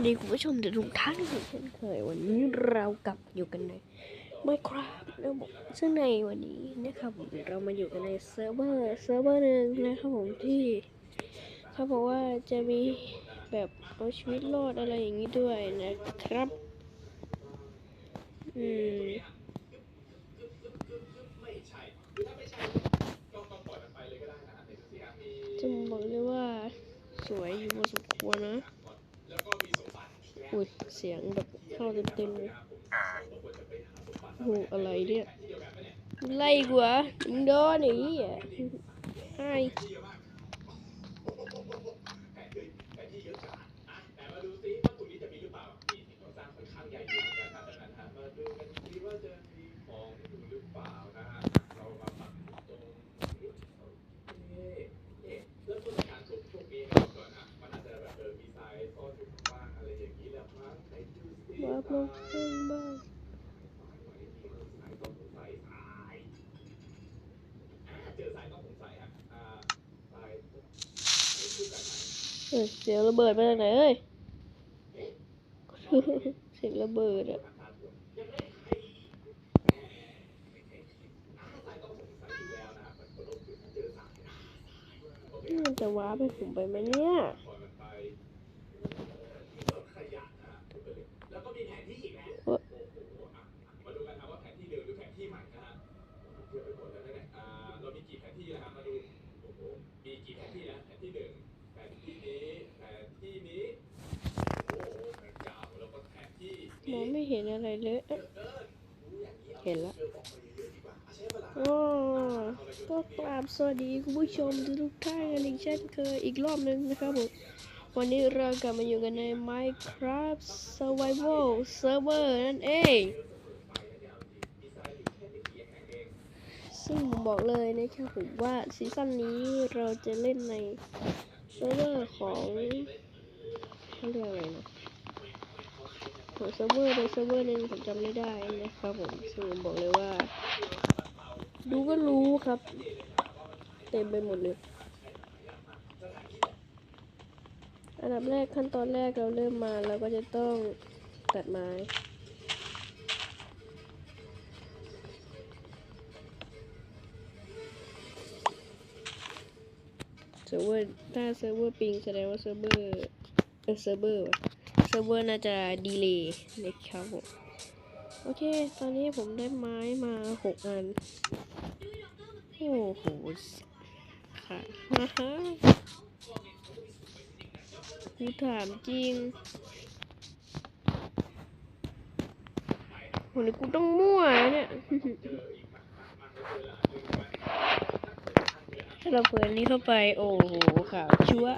วัสดีคุณผู้ชมทุกท่านอีกเช่นเคยวันนี้เรากลับอยู่กันใน Minecraft นะผมซึ่งในวันนี้นะครับผมเรามาอยู่กันในเซิร์ฟเวอร์เซิร์ฟเวอร์หนึ่งนะครับผมที่เขาบอกว่าจะมีแบบเอาชีวิตรอดอะไรอย่างนี้ด้วยนะครับอืมจะบอกเลยว่าสวยอยู่พอสมควรนะ อุ้ย เสียงแบบเข้าเต็มๆเลยโหอะไรเนี่ย ไล่กูเหรอะมึงโดนไอ้เหี้ยไอ้ ว่าข้างบ้างเอ้ยเสียงระเบิดมาจากไหนเอ้ย เสียงระเบิดอะมันจะว้าไปผมไปไหมเนี่ย มาดูกันครับว่าแผนที่เดิมหรือแผนที่ใหม่นะฮะเยอะไปหมดแล้วนะเนี่ยอ่าเรามีกี่แผนที่แล้วครับมาดูโอ้โหมีกี่แผนที่แล้วแผนที่หนึ่งแผนที่นี้แผนที่นี้โอ้โหแผนเก่าแล้วก็แผนที่ มองไม่เห็นอะไรเลย เห็นละเชื่อบอกไปเยอะๆดีกว่าอะใช้วก็กราบสวัสดีคุณผู้ชมทุกท่านกันอีกเช่นเคยอีกรอบหนึ่งนะครับผม วันนี้เรากลับมาอยู่กันใน Minecraft Survival Server นั่นเอง ซึ่งผมบอกเลยนะครับผมว่าซีซั่นนี้เราจะเล่นในเซิร์ฟเวอร์ของเขาเรียกอะไรนะ ของเซิร์ฟเวอร์ในเซิร์ฟเวอร์หนึงผมจำไม่ได้นะครับผมซึ่งผมบอกเลยว่า ดูก็รู้ครับ เต็มไปหมดเลย อันดับแรกขั้นตอนแรกเราเริ่มมาเราก็จะต้องตัดไม้เซิร์ฟเวอร์ถ้าเซิร์ฟเวอร์ปิงแสดงว่าเซิร์ฟเวอร์เออเซิร์ฟเวอร์ เซิร์ฟเวอร์น่าจะดีเลย์นะครับผมโอเค ตอนนี้ผมได้ไม้มาหกอัน โอ้โหค่ะฮ่าฮ่ากูถามจริงวันนี้กูต้องมั่วเนี่ยถ้าเราเปิดนี้เข้าไป โอ้โหขาวชัว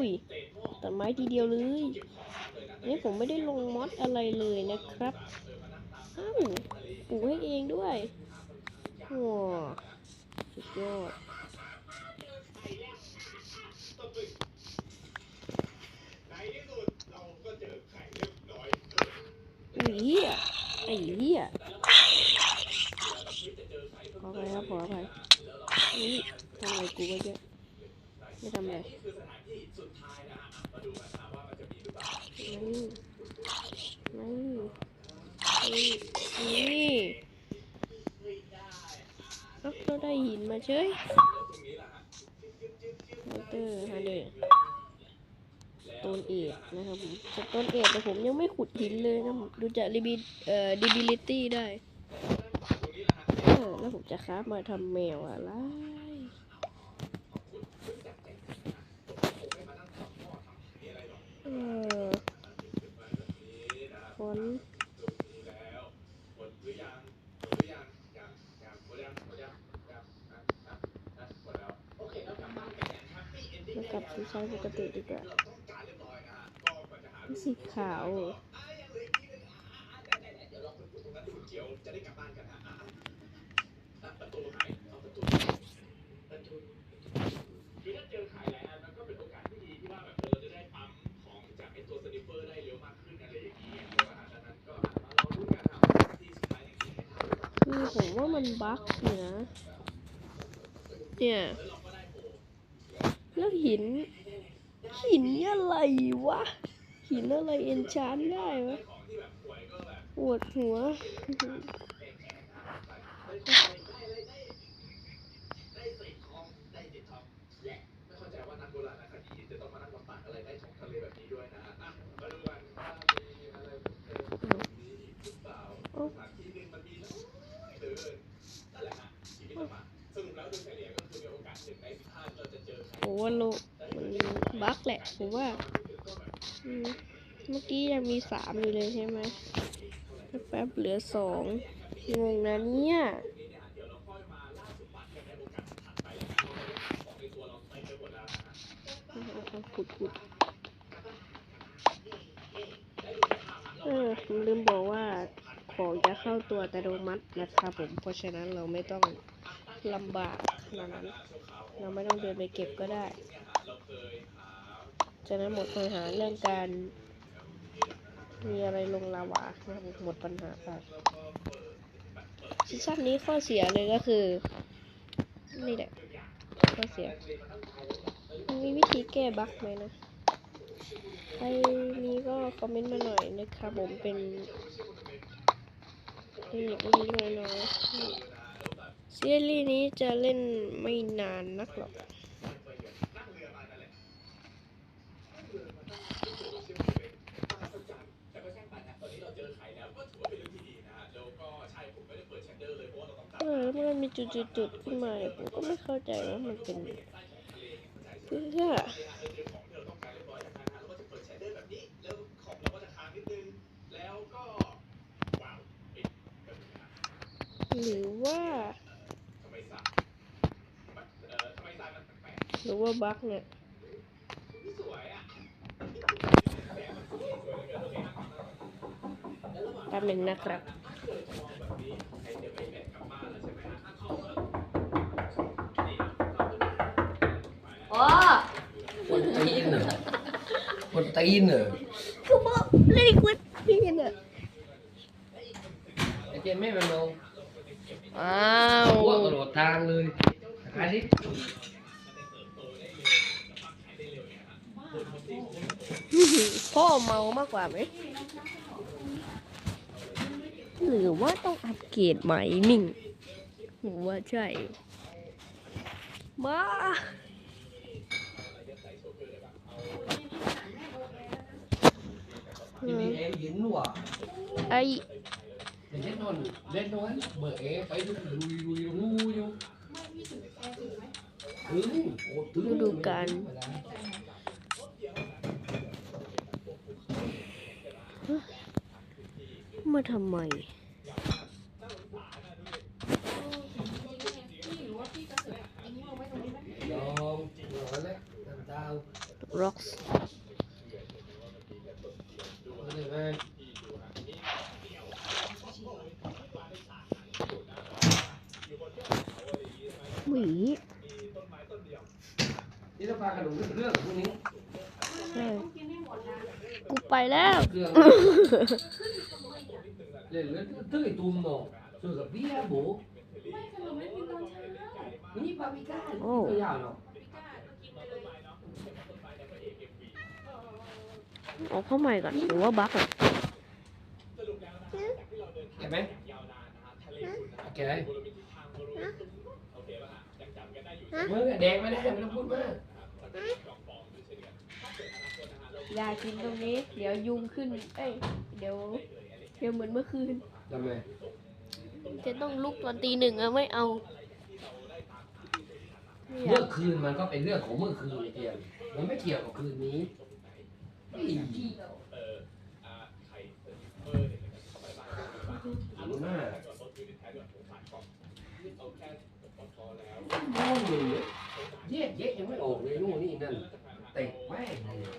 อุ้ยตัดไม้ทีเดียวเลยนี่ผมไม่ได้ลงมอดอะไรเลยนะครับอ้าวปลูกให้เองด้วยว้าสุดยอดไอยไอ้เหี้ยไอ้เหี้ยขออภัยครับขออภัยนี่ทำอะไรกูก็เยอะไม่ทำอะไร นี่นี่นี่นี่นี่เอ้าเราได้หินมาเฉยมอเตอร์ฮะเดอร์ต้นเอ็ดนะครับผมจากต้นเอ็ดแต่ผมยังไม่ขุดหินเลยนะผมดูจากรีบิเอ่อ debility ได้ แล้วผมจะคราฟมาทำแมวอะไร เออ ฝนแล้วหมดหรือยังหมดหรือยังยังยังยังหมดยังยังนะนะนะหมดแล้วโอเคเรากลับบ้านกันอย่างแฮปปี้เอนดิ้งมากลับสู่ใช้ปกติดีกว่าต้องการเรียบร้อยนะฮะก็กว่าจะหาสีขาวประตูหายเอาประตูประตู ผมว่ามันบั๊กเนี่ยเนี่ย แล้วหิน หินอะไรวะ หินอะไรเอนชานได้วะปวดหัว เจอใครโลมันบั๊กแหละผมว่าเมื่อกี้ยังมีสามอยู่เลยใช่ไหมแป๊บๆเหลือสองงงนะเนี่ยขุดขุดเออผมลืมบอกว่าของจะเข้าตัวอัตโนมัตินะครับผม เพราะฉะนั้นเราไม่ต้องลำบากขนาดนั้น เราไม่ต้องเดินไปเก็บก็ได้ฉะนั้นหมดปัญหาเรื่องการ มีอะไรลงลาวานะครับหมดปัญหาไปซีซั่นนี้ข้อเสียเลยก็คือ นี่แหละข้อเสียมันมีวิธีแก้บั๊กไหมนะใครมีก็คอมเมนต์มาหน่อยนะครับผมเป็นเทคนิคเล็กๆน้อยๆ ซีรีส์นี้จะเล่นไม่นานนักหรอกแต่ก็ช่างมันนะตอนนี้เราเจอไข่แล้วก็ถือว่าเป็นเรื่องที่ดีนะฮะแล้วก็ใช่ผมไม่ได้เปิดแชนเดอร์เลยเพราะว่าเราต้องการเออแล้วมันมีจุดๆๆขึ้นมาเนี่ยผมก็ไม่เข้าใจว่ามันเป็นเพื่อของที่เราต้องการเรียบร้อยจากนั้นนะเราก็จะเปิดแชนเดอร์แบบนี้แล้วของเราก็จะค้างนิดนึงแล้วก็ว้าวปิดแบบนี้นะหรือว่า ทำไมสายมันเอ่อทำไมสายมันแปลก หรือว่าบั๊กเนี่ยๆสวยอะแป๊บหนึ่งนะครับอ๋อคนตีนเหรอคนตีนเหรอก็บอกเล่นกุดพี่เนี่ยไอ้เจนไม่เป็นโลอ้าวพวกกระโดดทางเลยหาดิ พ่อเมามากกว่าไหมหรือว่าต้องอัปเกรดไหมนิ่งผมว่าใช่ มาทีนี้เอยินว่ะไอเดี๋ยวเล่นนอนเล่นนอนเบิกเอไปดูลุยลุยงูอยู่ถึงโอ้ถึงฤดูกาลมาทำไมยอมยอมแล้วน้ำตา rocks เอาเลยไหมหวีนี่เราพากันดูเรื่องพวกนี้ใช่กูไปแล้ว เรื่องเล่นเล่นตึ้งไอ้ตุ้มเนาะช่วยกับเบี้ยโบนี่ปาปิก้าตัวยาวเนาะออกเข้าใหม่ก่อนหรือว่าบั๊กอะแกไหมแกเมื่อแดงไม่ได้ ไม่ต้องพูดมากอย่ากินตรงนี้ เดี๋ยวยุงขึ้น เอ้ย เดี๋ยว เดี๋ยวเหมือนเมื่อคืน ทำไมจะต้องลุกตอนตีหนึ่งอะไม่เอาไม่อยาเมื่อกคืนมันก็เป็นเรื่องของเมื่อคืนไอ้เทียนมันไม่เกี่ยวกับคืนนี้ไอ้หนูหน้าโน่นเลยแยกแยะยังไม่ออกเลยนู่นนี่นั่นเตะแม่งเลย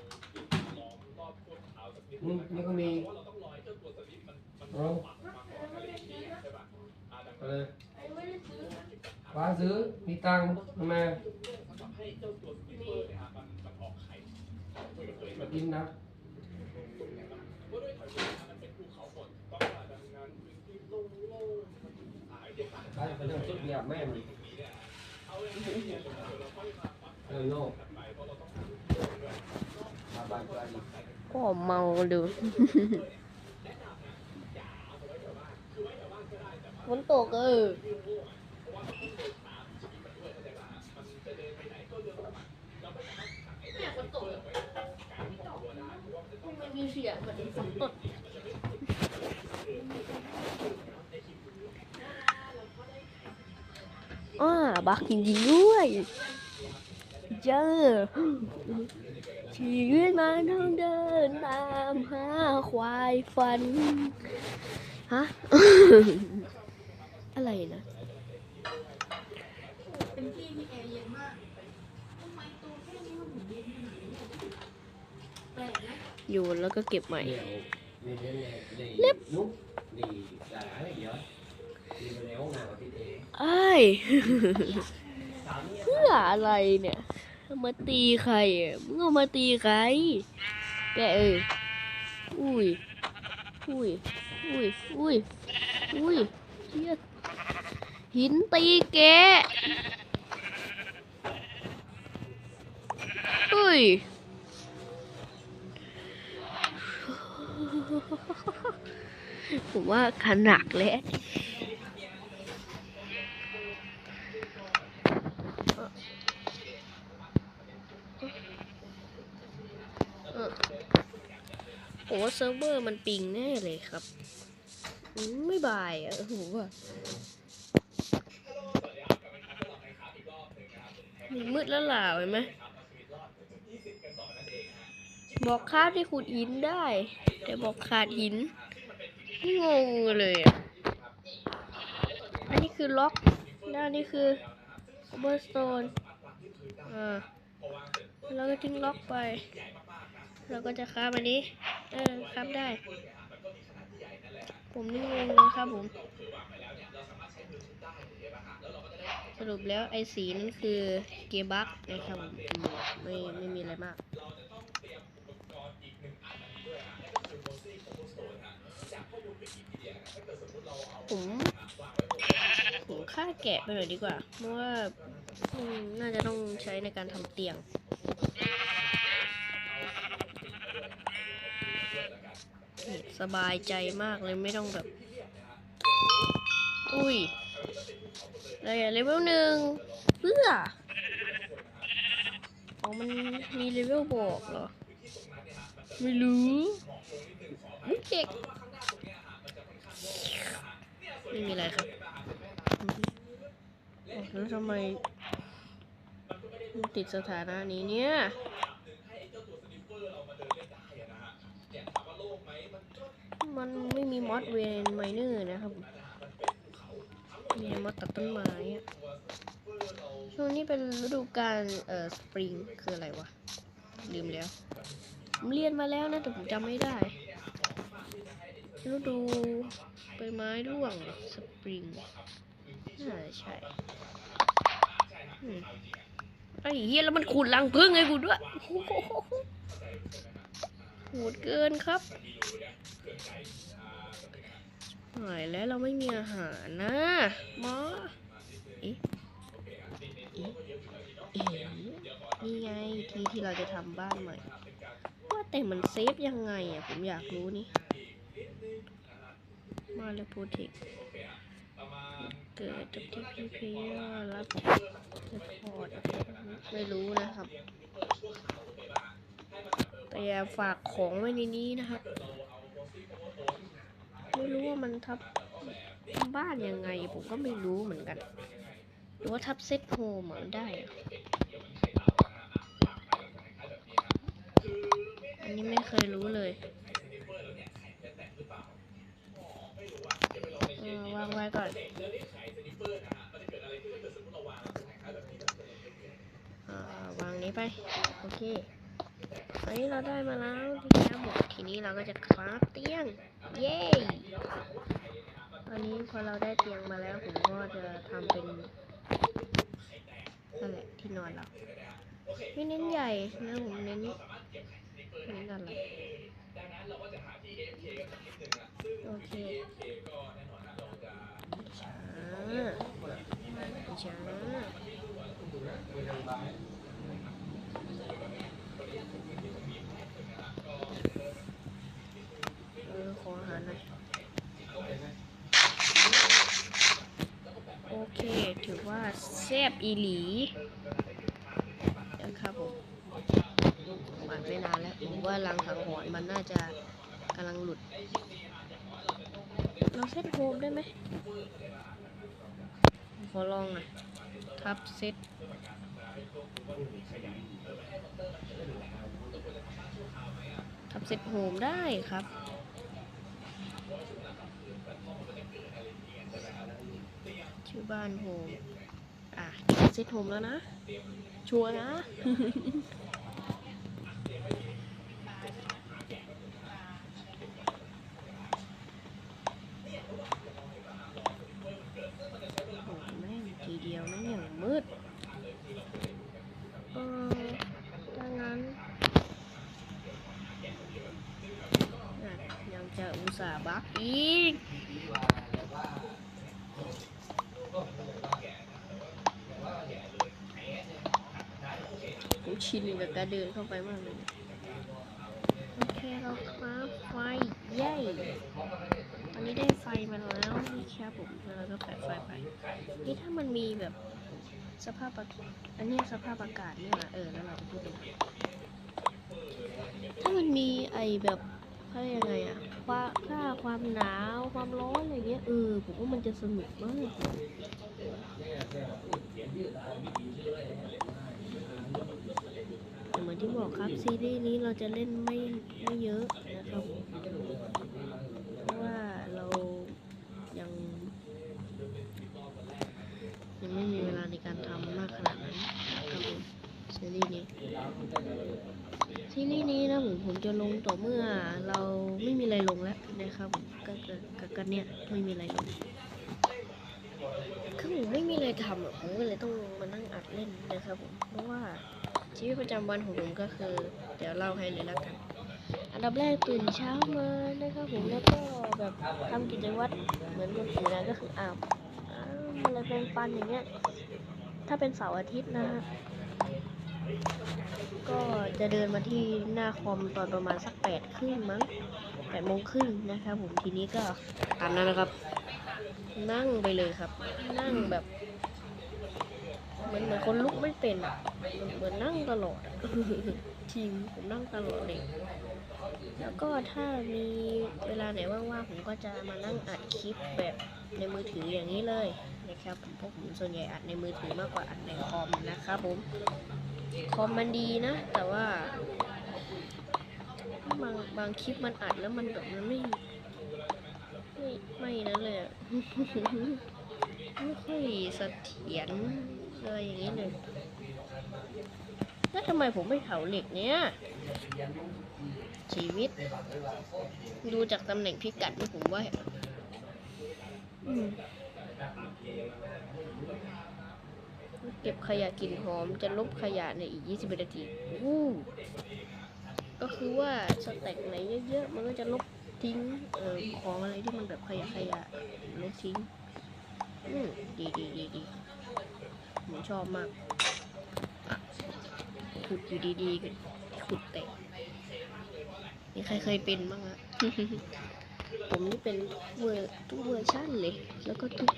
มึงมันก็มี เอาอะไรฟ้าซื้อมีตังค์ทำไมมา นนะไปไปเรื่องชุดเดียวแม่มันโน่มาบ้านกันก็เมาดูฝนตกเออเนี่ยฝนตกมันมีเสียงเหมือนฝนตกอ่าบักจริงด้วยเจอชีวิตมันต้องเดินตามหาควายฝันฮะ อะไรนะเป็นที่ที่แอร์เย็นมากทำไมตัวแค่นี้มันถึงเย็นขนาดนี้แปลกนะโยนแล้วก็เก็บใหม่เดี๋ยวนี่นี่นี่นี่นุ๊กนี่ด่าอะไรเดี๋ยวนี่ไปในห้องน้ำกับไอ้าย เพื่ออะไรเนี่ยมาตีใครอะมึงเอามาตีใคร แกเอ้ยอุ้ย อุ้ย อุ้ย อุ้ย อุ้ยเฮีย หินตีแกอุ้ย ผมว่าขนักแล้วเออผมว่าเซิร์ฟเวอร์มันปิงแน่เลยครับ ไม่บายอะผมว่ามื ดแล้วล่ะเห็นไหมบอกคาบที่ขุดหินได้ แต่บอกขาดหินงงเลยอะอันนี้คือล็อกด้านนี้คือเบอร์สโตนอ่าแล้วก็ทิ้งล็อกไป เราก็จะค้าบอันนี้ เออค้าบได้ ผมนี่งงเลยครับผม รุปแล้วไอ้สีนั่นคือเกมบักนะครับผมอืมไม่ไม่มีอะไรมากผมผมฆ่าแกะไปหน่อยดีกว่า เพราะว่าน่าจะต้องใช้ในการทำเตียงสบายใจมากเลยไม่ต้องแบบ อุ้ย อะไรอะเลเวลหนึ่งเพื่ออ๋อมันมีเลเวลบอกเหรอ ไม่รู้อุ๊ยเด็กไม่มีอะไรครับแล้วทำไมติดสถานะนี้เนี่ยมันไม่มีมอดเวนไมเนอร์นะครับ มีมอดตัดต้นไม้อะช่วงนี้เป็นฤดูกาลเอ่อสปริงคืออะไรวะ ลืมแล้ว ผมเรียนมาแล้วนะ แต่ผมจำไม่ได้ฤดูใบไม้ร่วงสปริงน่าจะใช่ไอ้เฮียแล้วมันขูดรังพึ่งไงกูด้วยโอ้โหดเกินครับายแล้วเราไม่มีอาหารนะหมอเอ๊ะเอ๊ะเอ๊ะนี่ไงที่ที่เราจะทำบ้านใหม่ ว่าแต่มันเซฟยังไงอะผมอยากรู้นี่ มาเลยโปรเทคเกิดจากที่พีเพย์รับพอร์ตไม่รู้นะครับ แต่ฝากของไว้ในนี้นะครับ ไม่รู้ว่ามันทับบ้านยังไง ผมก็ไม่รู้เหมือนกัน หรือว่าทับเซตโฮมมันได้ อันนี้ไม่เคยรู้เลยวางไว้ก่อนอวางนี้ไป โอเคอันนี้เราได้มาแล้วที่แล้หมดทีนี้เราก็จะคราฟเตียง เย้ตอนนี้พอเราได้เตียงมาแล้วผมก็จะทำเป็นนั่นแหละที่นอนเราไม่เน้นใหญ่นะผมเน้นเน้นอะไรโอเคช้าช้า เออขออาหารหน่อยโอเค ถือ ว่าแซ่บอีหลีนะครับผมหวานไม่นานแล้วผมว่ารังสังหรณ์มันน่าจะกำลังหลุด เราเซตโฮมได้ไหมขอลองหน่อยทับเซตทับเซตโฮมได้ครับชื่อบ้านโฮม อะเซตโฮมแล้วนะ ชัวร์นะ โอ้แม่งทีเดียวแม่งอย่างมืด เออถ้างั้นอะยังจะอุตส่าห์บักอีก ผมชินกับการเดินเข้าไปมากเลยโอเคเราครับไฟเย้อันนี้ได้ไฟมาแล้วนี่ครับผมแล้วเราก็แปะไฟไปนี่ถ้ามันมีแบบสภาพอากาศอันนี้สภาพอากาศเนี่ยนะเออแล้วเราพูดถ้ามันมีไอแบบเขาเรียกยังไงอะว่าค่าความหนาวความร้อนอะไรเงี้ยเออผมว่ามันจะสนุกมาก เหมือนที่บอกครับซีรีส์นี้เราจะเล่นไม่ไม่เยอะนะครับเพราะว่าเรายังยังไม่มีเวลาในการทำมากขนาดนั้นครับผมซีรีส์นี้ซีรีส์นี้นะผมผมจะลงต่อเมื่อเราไม่มีอะไรลงแล้วนะครับผมก็ก็ก็ก็เนี่ยไม่มีอะไรลงคือผมไม่มีอะไรทำอะผมก็เลยต้องมานั่งอัดเล่นนะครับผมเพราะว่า ชีวิตประจำวันของผมก็คือ เดี๋ยวเล่าให้เลยแล้วกัน อันดับแรกตื่นเช้ามานะครับผมแล้วก็แบบทำกิจวัตรเหมือนคนอื่นนะก็คืออาบอะไรแปรงฟันอย่างเงี้ย ถ้าเป็นเสาร์อาทิตย์นะฮะก็จะเดินมาที่หน้าคอมตอนประมาณสักแปดครึ่งมั้งแปดโมงครึ่งนะครับผมทีนี้ก็ตามนั้นนะครับ นั่งไปเลยครับ นั่งแบบ เหมือนเหมือนคนลุกไม่เป็นอะเหมือนนั่งตลอดทีมผมนั่งตลอดเลย แล้วก็ถ้ามีเวลาไหนว่างๆผมก็จะมานั่งอัดคลิปแบบในมือถืออย่างนี้เลยนะครับผมพวกผมส่วนใหญ่อัดในมือถือมากกว่าอัดในคอมนะครับผมคอมมันดีนะ แต่ว่าบางบางคลิปมันอัดแล้วมันแบบมันไม่ไม่ไม่นั่นเลยไม่ค่อยเสถียร เลยอย่างนี้เลยแล้วทำไมผมไม่เผาเหล็กเนี้ยชีวิต ดูจากตำแหน่งพิกัดนี่ผมว่าเก็บขยะกลิ่นหอมจะลบขยะในอีก 20 นาทีวู้ก็คือว่าสแต็กไหนเยอะๆ มันก็จะลบทิ้งเออของอะไรที่มันแบบขยะขยะลบทิ้ง อืมดีดีดีดี ผมชอบมากอะขุดอยู่ดีๆก็ขุดแตกนี่ใครเคยเป็นบ้างอะผมนี่เป็นเวอร์ทุกเวอร์ชั่นเลย แล้วก็ทุก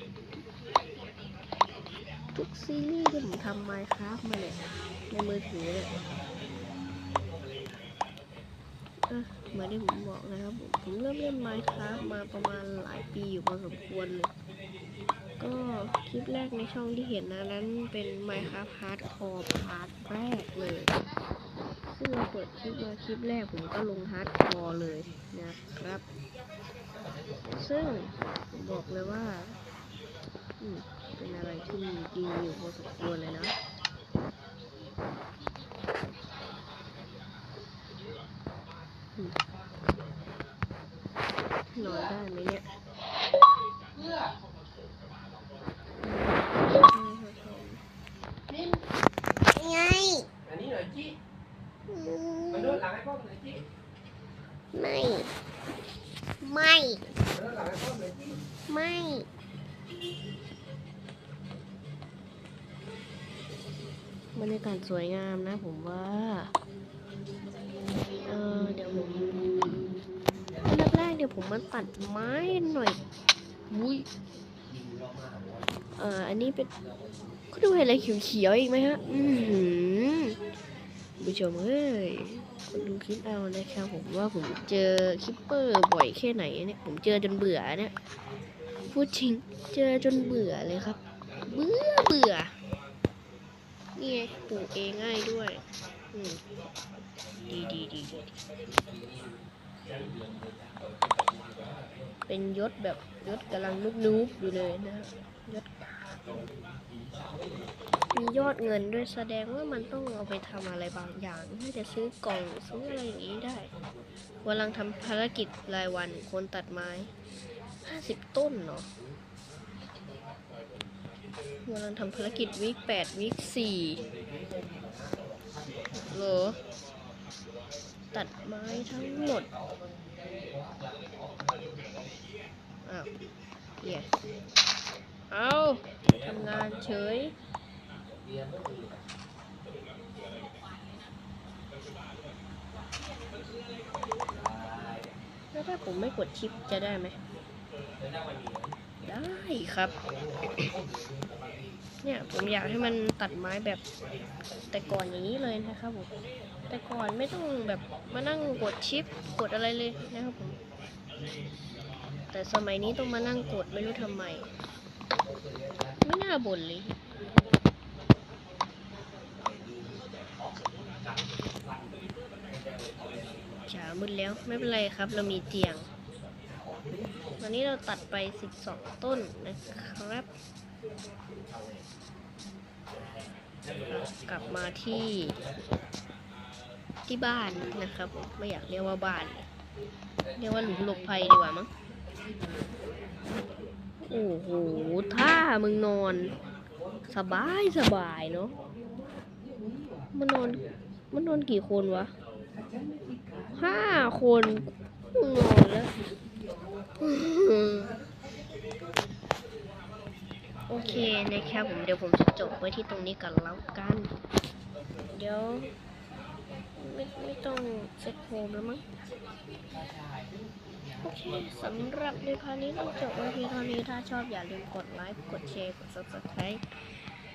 ทุกซีรีส์ที่ผมทำมาครับมาเนี่ยในมือถือเนี่ยอะเหมือนที่ผมบอกนะครับผมผมเริ่มเล่น Minecraft มาประมาณหลายปีอยู่พอสมควรเลย ก็คลิปแรกในช่องที่เห็นนะ นั้นเป็น Minecraft Hardcore พาร์ทแรกเลย ซึ่งเราเปิดคลิปมาคลิปแรกผมก็ลง Hardcore เลยนะครับ ซึ่งบอกเลยว่า เป็นอะไรที่ดีอยู่พอสมควรเลยนะนอนได้ไหมเนี่ย สวยงามนะผมว่า เออเดี๋ยวผมอันดับแรกเดี๋ยวผมมาตัดไม้หน่อยอุ้ยเอออันนี้เป็นคุณดูเห็นอะไรเขียวๆอีกไหมฮะ อือหือคุณผู้ชมเอ้ยคนดูคลิปเอานะครับผมว่าผมเจอคิปเปอร์บ่อยแค่ไหนเนี่ย ผมเจอจนเบื่อเนี่ย พูดจริง เจอจนเบื่อเลยครับ เบื่อเบื่อ นี่ไงปลูกเองง่ายด้วย อืมดีดีดีดีเป็นยศแบบยศกำลังนุบนุบอยู่เลยนะยศมียอดเงินด้วยแสดงว่ามันต้องเอาไปทำอะไรบางอย่างน่าจะซื้อกล่องซื้ออะไรอย่างนี้ได้กำลังทำภารกิจรายวันคนตัดไม้ห้าสิบต้นเนาะ กำลังทำภารกิจวีคแปดวีคสี่เหรอ ตัดไม้ทั้งหมด อ้าวเหี้ยเอาทำงานเฉยแล้วถ้าผมไม่กดชิปจะได้ไหม ได้ครับ เนี่ยผมอยากให้มันตัดไม้แบบแต่ก่อนอย่างนี้เลยนะครับผมแต่ก่อนไม่ต้องแบบมานั่งกดชิปกดอะไรเลยนะครับผมแต่สมัยนี้ต้องมานั่งกดไม่รู้ทำไม ไม่น่าบ่นเลยเช้ามืดแล้วไม่เป็นไรครับ เรามีเตียง วันนี้เราตัดไป 12 ต้นนะครับ กลับมาที่ที่บ้านนะครับ ไม่อยากเรียกว่าบ้าน เรียกว่าหลุมหลบภัยดีกว่ามั้ง โอ้โห ถ้ามึงนอน สบายสบายเนาะ มันนอน มันนอนกี่คนวะห้าคนนอนแล้ว โอเคนะครับผมเดี๋ยวผมจะจบไว้ที่ตรงนี้กันแล้วกัน เดี๋ยว ไม่ไม่ต้องเซ็ตโฮมแล้วมั้งโอเคสำหรับในพาร์ทนี้ต้องจบไว้เพียงเท่านี้ถ้าชอบอย่าลืมกดไลค์กดแชร์กด subscribe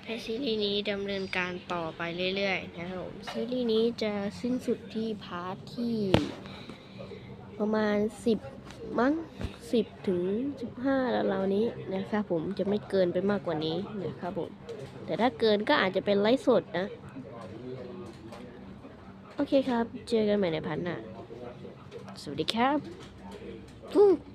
ให้ซีรีส์นี้ดำเนินการต่อไปเรื่อยๆนะครับผมซีรีส์นี้จะสิ้นสุดที่พาร์ทที่ประมาณ 10 มั้ง10ถึง15แล้วเรานี้นะครับผมจะไม่เกินไปมากกว่านี้นะครับผมแต่ถ้าเกินก็อาจจะเป็นไลฟ์สดนะ โอเคครับ เจอกันใหม่ในพันหน้าสวัสดีครับ